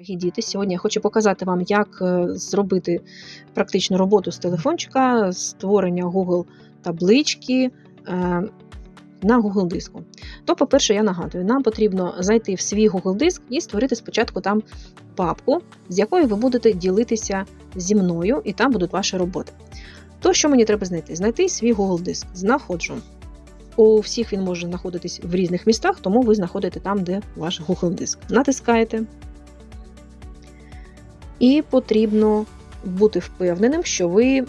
Діти, сьогодні я хочу показати вам, як е, зробити практичну роботу з телефончика, створення Google таблички е, на Google диску. То, по-перше, я нагадую, нам потрібно зайти в свій Google диск і створити спочатку там папку, з якою ви будете ділитися зі мною, і там будуть ваші роботи. То, що мені треба знайти? Знайти свій Google диск. Знаходжу. У всіх він може знаходитись в різних містах, тому ви знаходите там, де ваш Google диск. Натискаєте. І потрібно бути впевненим, що ви е,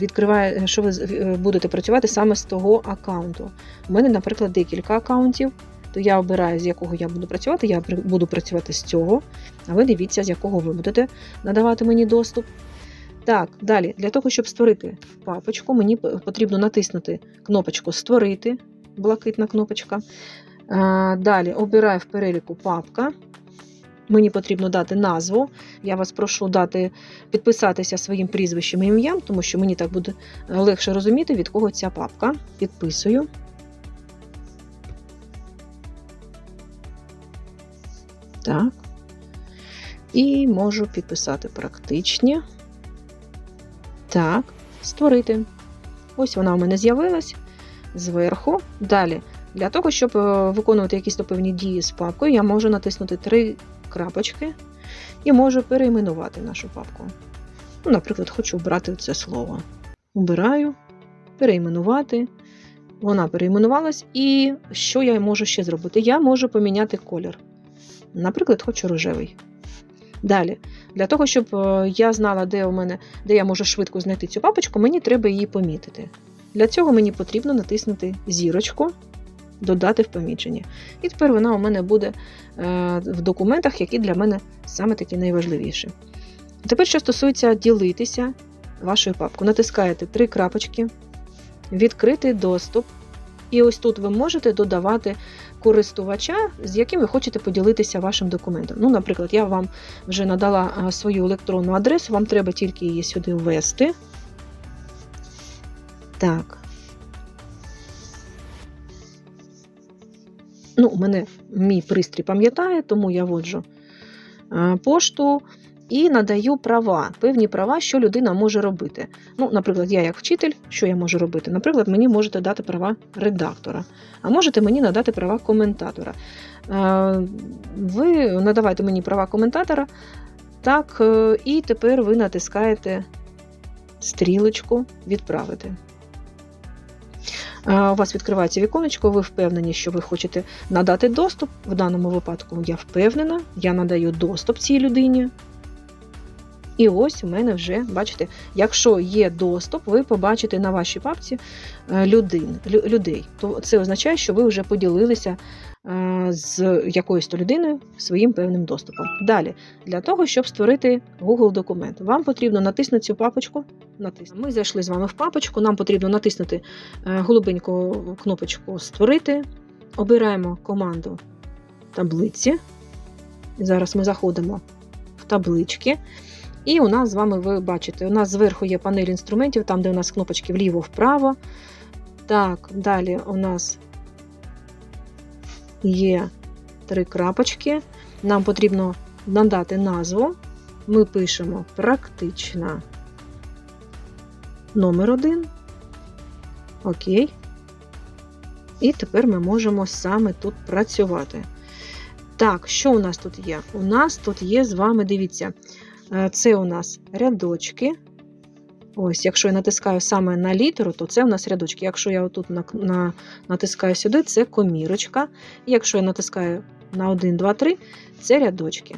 відкриває, що ви е, будете працювати саме з того аккаунту. У мене, наприклад, декілька аккаунтів, то я обираю, з якого я буду працювати. Я буду працювати з цього, а ви дивіться, з якого ви будете надавати мені доступ. Так, далі, для того, щоб створити папочку, мені потрібно натиснути кнопочку Створити, блакитна кнопочка. Е, Далі обираю в переліку папка. Мені потрібно дати назву. Я вас прошу дати підписатися своїм прізвищем і ім'ям, тому що мені так буде е, легше розуміти, від кого ця папка. Підписую. Так. І можу підписати практичні. Так, створити. Ось вона у мене з'явилась зверху. Далі, для того, щоб е, виконувати якісь певні дії з папкою, я можу натиснути три крапочки і можу перейменувати нашу папку. Ну, наприклад, хочу обрати це слово. Обираю, перейменувати. Вона перейменувалась, і що я можу ще зробити? Я можу поміняти колір. Наприклад, хочу рожевий. Далі, для того, щоб е, я знала, де у мене, де я можу швидко знайти цю папочку, мені треба її помітити. Для цього мені потрібно натиснути зірочку, додати в помічення. І тепер вона у мене буде е, в документах, які для мене саме такі найважливіші. Тепер, що стосується ділитися вашою папкою, натискаєте три крапочки, відкритий доступ. І ось тут ви можете додавати користувача, з яким ви хочете поділитися вашим документом. Ну, наприклад, я вам вже надала свою електронну адресу, вам треба тільки її сюди ввести. Так. Ну, мене мій пристрій пам'ятає, тому я вводжу а, пошту і надаю права, певні права, що людина може робити. Ну, наприклад, я як вчитель, що я можу робити? Наприклад, мені можете дати права редактора, а можете мені надати права коментатора. Е, Ви надавайте мені права коментатора, так, е, і тепер ви натискаєте стрілочку Відправити. У вас відкривається віконечко, ви впевнені, що ви хочете надати доступ. В даному випадку я впевнена, я надаю доступ цій людині. І ось у мене вже, бачите, якщо є доступ, ви побачите на вашій папці е, людин, людей. То це означає, що ви вже поділилися з якоюсь то людиною своїм певним доступом. Далі, для того, щоб створити Google документ, вам потрібно натиснути цю папочку. Натиснути. Ми зайшли з вами в папочку, нам потрібно натиснути е, голубеньку кнопочку Створити. Обираємо команду таблиці. Зараз ми заходимо в таблички. І у нас з вами, ви бачите, у нас зверху є панель інструментів, там, де у нас кнопочки вліво-вправо. Так, далі у нас є три крапочки. Нам потрібно надати назву. Ми пишемо практична номер один. Окей. І тепер ми можемо саме тут працювати. Так, що у нас тут є? У нас тут є з вами, дивіться, Е, Це у нас рядочки. Ось, якщо я натискаю саме на літеру, то це у нас рядочки. Якщо я отут на, на, натискаю сюди, це комірочка. Якщо я натискаю на 1, 2, 3, це рядочки.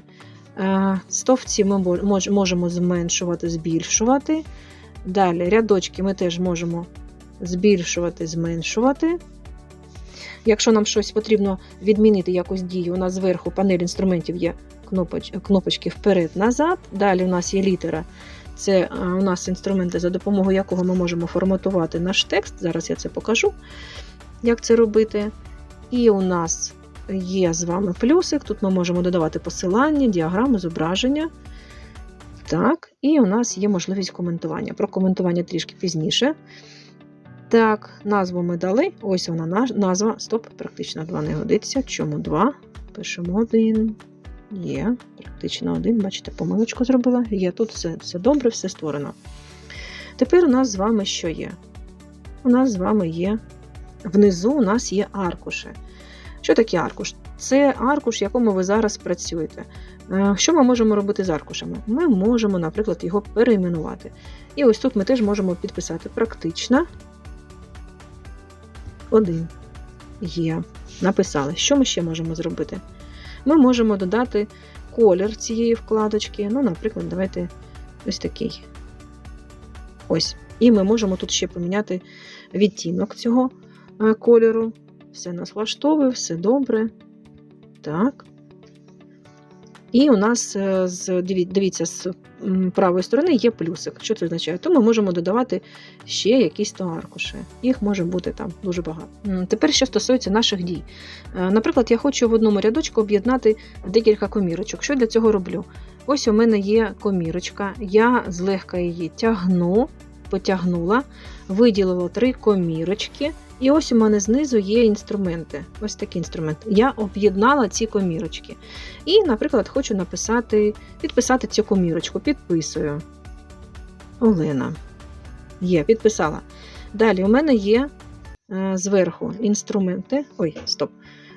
Е, Стовпці ми мож- мож- можемо зменшувати, збільшувати. Далі рядочки ми теж можемо збільшувати, зменшувати. Якщо нам щось потрібно відмінити якусь дію, у нас зверху панель інструментів є кнопоч, кнопочки вперед-назад. Далі у нас є літера. Це у нас інструменти, за допомогою якого ми можемо форматувати наш текст. Зараз я це покажу, як це робити. І у нас є з вами плюсик. Тут ми можемо додавати посилання, діаграми, зображення. Так, і у нас є можливість коментування. Про коментування трішки пізніше. Так, назву ми дали. Ось вона назва. Стоп, практично 2 не годиться. Чому 2? Пишемо 1. Є, практично один, бачите, помилочку зробила. Є тут все, все добре, все створено. Тепер у нас з вами що є? У нас з вами є внизу у нас є аркуші. Що таке аркуш? Це аркуш, в якому ви зараз працюєте. Е, Що ми можемо робити з аркушами? Ми можемо, наприклад, його перейменувати. І ось тут ми теж можемо підписати практично. Один. Є. Написали. Що ми ще можемо зробити? Ми можемо додати колір цієї вкладочки. Ну, наприклад, давайте ось такий. Ось. І ми можемо тут ще поміняти відтінок цього е, кольору. Все нас влаштовує, все добре. Так. І у нас е, з дивіться, з правої сторони є плюсик. Що це означає? То ми можемо додавати ще якісь то аркуші. Їх може бути там дуже багато. Тепер, що стосується наших дій. Е, Наприклад, я хочу в одному рядочку об'єднати декілька комірочок. Що для цього роблю? Ось у мене є комірочка, я злегка її тягну, потягнула, виділила три комірочки. І ось у мене знизу є інструменти. Ось такий інструмент. Я об'єднала ці комірочки. І, наприклад, хочу написати, підписати цю комірочку. Підписую. Олена. Є, підписала. Далі у мене є е, зверху інструменти. Ой, стоп.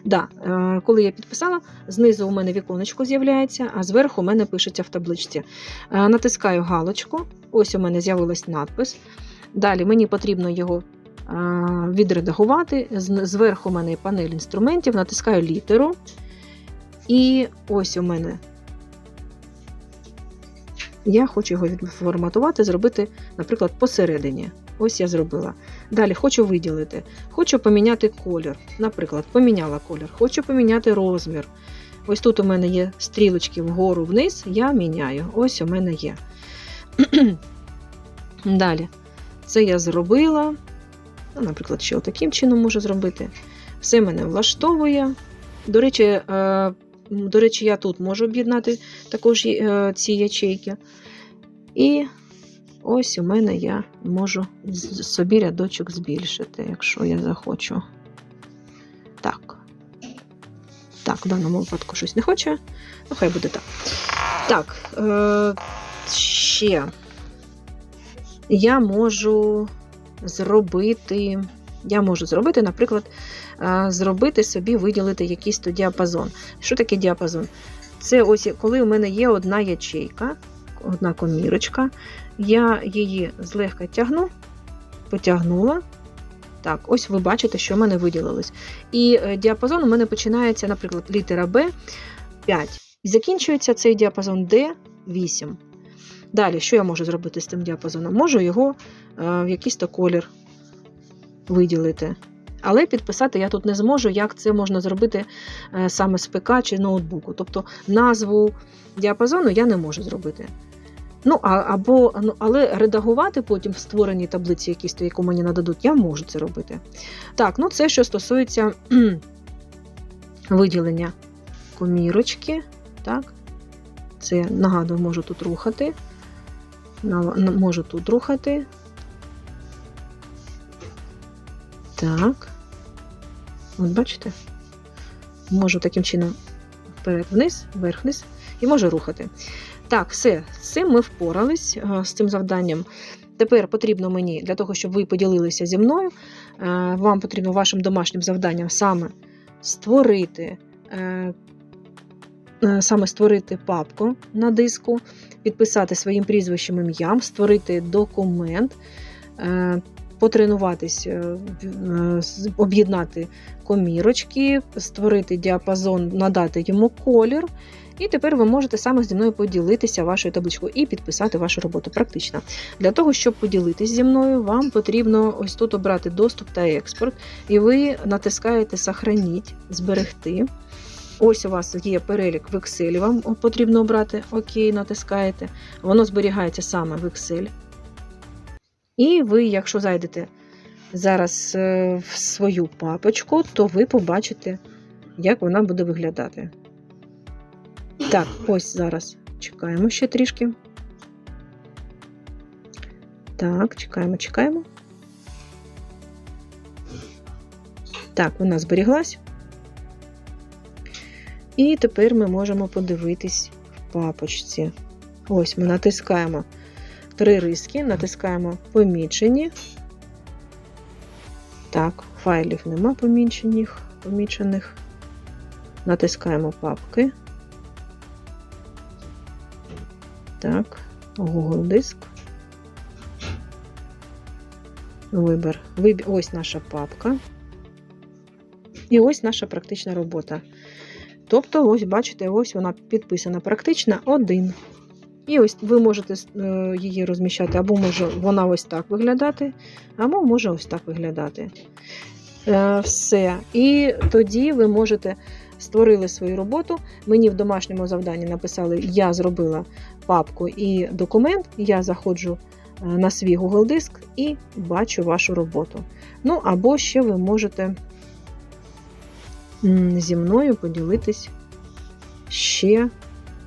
Да, е, коли я підписала, знизу у мене віконечко з'являється, а зверху у мене пишеться в табличці. Е, натискаю галочку, ось у мене з'явилась надпис. Далі мені потрібно його відредагувати. Зверху у мене є панель інструментів, натискаю літеру. І ось у мене я хочу його відформатувати, зробити, наприклад, посередині. Ось я зробила. Далі хочу виділити. Хочу поміняти колір. Наприклад, поміняла колір. Хочу поміняти розмір. Ось тут у мене є стрілочки вгору вниз, я міняю. Ось у мене є. Далі. Це я зробила. Ну, Наприклад, ще таким чином можу зробити. Все мене влаштовує. До речі, е, до речі, я тут можу об'єднати також е, ці ячейки. І ось у мене я можу собі рядочок збільшити, якщо я захочу. Так. Так, в даному випадку щось не хоче. Ну, хай буде так. Так, е, ще я можу зробити. Я можу зробити, наприклад, е, зробити собі, виділити якийсь то діапазон. Що таке діапазон? Це ось коли у мене є одна ячейка, одна комірочка, я її злегка тягну, потягнула. Так, ось ви бачите, що в мене виділилось. І е, діапазон у мене починається, наприклад, літера Б 5. І закінчується цей діапазон D 8. Далі, що я можу зробити з цим діапазоном? Можу його в якийсь то колір виділити. Але підписати я тут не зможу, як це можна зробити е, саме з ПК чи ноутбуку. Тобто назву діапазону я не можу зробити. Ну, або, ну, але редагувати потім в створеній таблиці, якісь, то, яку мені нададуть, я можу це робити. Так, ну це що стосується виділення комірочки. Так. Це нагадую, можу тут рухати. Можу тут рухати. Так. От бачите? Можу таким чином вперед-вниз, вверх-вниз і можу рухати. Так, все, з цим ми впорались е, з цим завданням. Тепер потрібно мені для того, щоб ви поділилися зі мною, е, вам потрібно вашим домашнім завданням саме створити. е, Саме створити папку на диску, підписати своїм прізвищем ім'ям, створити документ, потренуватись, е, е, об'єднати комірочки, створити діапазон, надати йому колір. І тепер ви можете саме зі мною поділитися вашою табличкою і підписати вашу роботу практично. Для того, щоб поділитись зі мною, вам потрібно ось тут обрати доступ та експорт, і ви натискаєте Сохраніть, зберегти. Ось у вас є перелік в Excel, вам потрібно обрати ОК, натискаєте. Воно зберігається саме в Excel. І ви, якщо зайдете зараз е, в свою папочку, то ви побачите, як вона буде виглядати. Так, ось зараз чекаємо ще трішки. Так, чекаємо, чекаємо. Так, вона зберіглась. І тепер ми можемо подивитись в папочці. Ось ми натискаємо три риски, натискаємо помічені. Так, файлів нема помічених. помічених. Натискаємо папки. Так, Google диск. Вибір. Вибір. Ось наша папка. І ось наша практична робота. Тобто, ось, бачите, ось вона підписана практична 1. І ось ви можете е, її розміщати, або може вона ось так виглядати, або може ось так виглядати. Е, Все. І тоді ви можете створили свою роботу. Мені в домашньому завданні написали, я зробила папку і документ, я заходжу е, на свій Google диск і бачу вашу роботу. Ну, або ще ви можете зі мною поділитись ще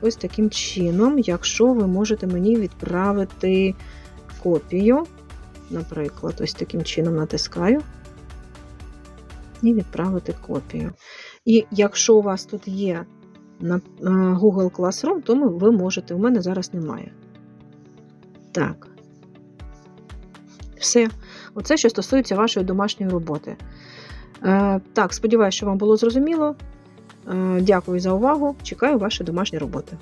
ось таким чином, якщо ви можете мені відправити копію, наприклад, ось таким чином натискаю і відправити копію. І якщо у вас тут є на на Google Classroom, то ви можете. У мене зараз немає. Так. Все. Оце, що стосується вашої домашньої роботи. Е, так, сподіваюся, що вам було зрозуміло. Е, дякую за увагу. Чекаю ваші домашні роботи.